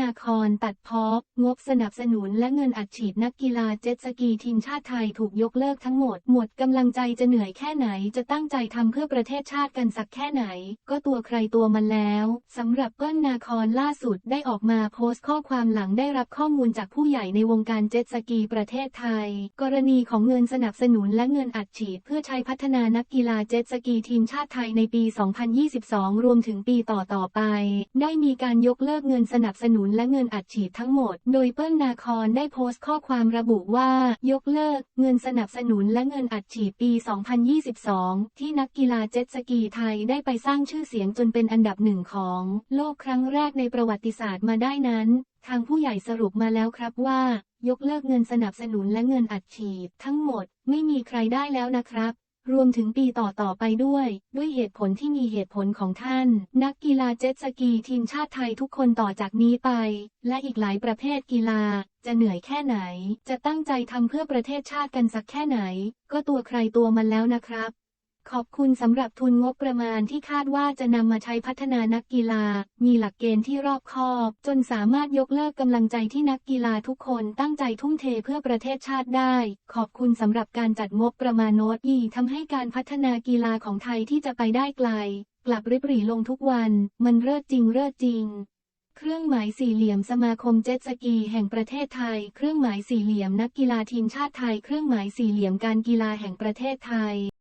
นาคอนตัดพ้องบสนับสนุนและเงินอัดฉีดนักกีฬาเจ็ตสกีทีมชาติไทยถูกยกเลิกทั้งหมด หมดกำลังใจจะเหนื่อยแค่ไหนจะตั้งใจทำเพื่อประเทศชาติกันสักแค่ไหน ก็ตัวใครตัวมันแล้วสำหรับเปิ้ลนาคอนล่าสุดได้ออกมาโพสต์ข้อความหลังได้รับข้อมูลจากผู้ใหญ่ในวงการเจ็ตสกีประเทศไทย กรณีของเงินสนับสนุนและเงินอัดฉีดเพื่อใช้พัฒนานักกีฬาเจ็ตสกีทีมชาติไทยในปี 2022 รวมถึงปีต่อๆไป ได้มีการยกเลิกเงินสนับสนุนและเงินอัดฉีดทั้งหมด โดยเปิ้ลนาคอนได้โพสต์ข้อความระบุว่า ยกเลิก เงินสนับสนุนและเงินอัดฉีดปี 2022 ที่นักกีฬาเจ็ตสกีไทยได้ไปสร้างชื่อเสียงจนเป็นอันดับหนึ่งของ โลกครั้งแรกในประวัติศาสตร์มาได้นั้น ทางผู้ใหญ่สรุปมาแล้วครับว่า ยกเลิกเงินสนับสนุนและเงินอัดฉีดทั้งหมด ไม่มีใครได้แล้วนะครับ รวมถึงปีต่อต่อไปด้วย ด้วยเหตุผลที่มีเหตุผลของท่าน นักกีฬาเจ็ตสกีทีมชาติไทยทุกคนต่อจากนี้ไป และอีกหลายประเภทกีฬา จะเหนื่อยแค่ไหน จะตั้งใจทำเพื่อประเทศชาติกันสักแค่ไหน ก็ตัวใครตัวมันแล้วนะครับ ขอบคุณสำหรับทุนงบประมาณที่คาดว่าจะนำมาใช้พัฒนานักกีฬา มีหลักเกณฑ์ที่รอบคอบ จนสามารถยกเลิกกำลังใจที่นักกีฬาทุกคนตั้งใจทุ่มเทเพื่อประเทศชาติได้ ขอบคุณสำหรับการจัดงบประมาณโน้ตยี่ทำให้การพัฒนากีฬาของไทยที่จะไปได้ไกล กลับริบหรี่ลงทุกวัน มันเลิศจริงเลิศจริงเครื่องหมายสี่เหลี่ยมสมาคมเจ็ตสกีแห่งประเทศไทย เครื่องหมายสี่เหลี่ยมนักกีฬาทีมชาติไทย เครื่องหมายสี่เหลี่ยมการกีฬาแห่งประเทศไทย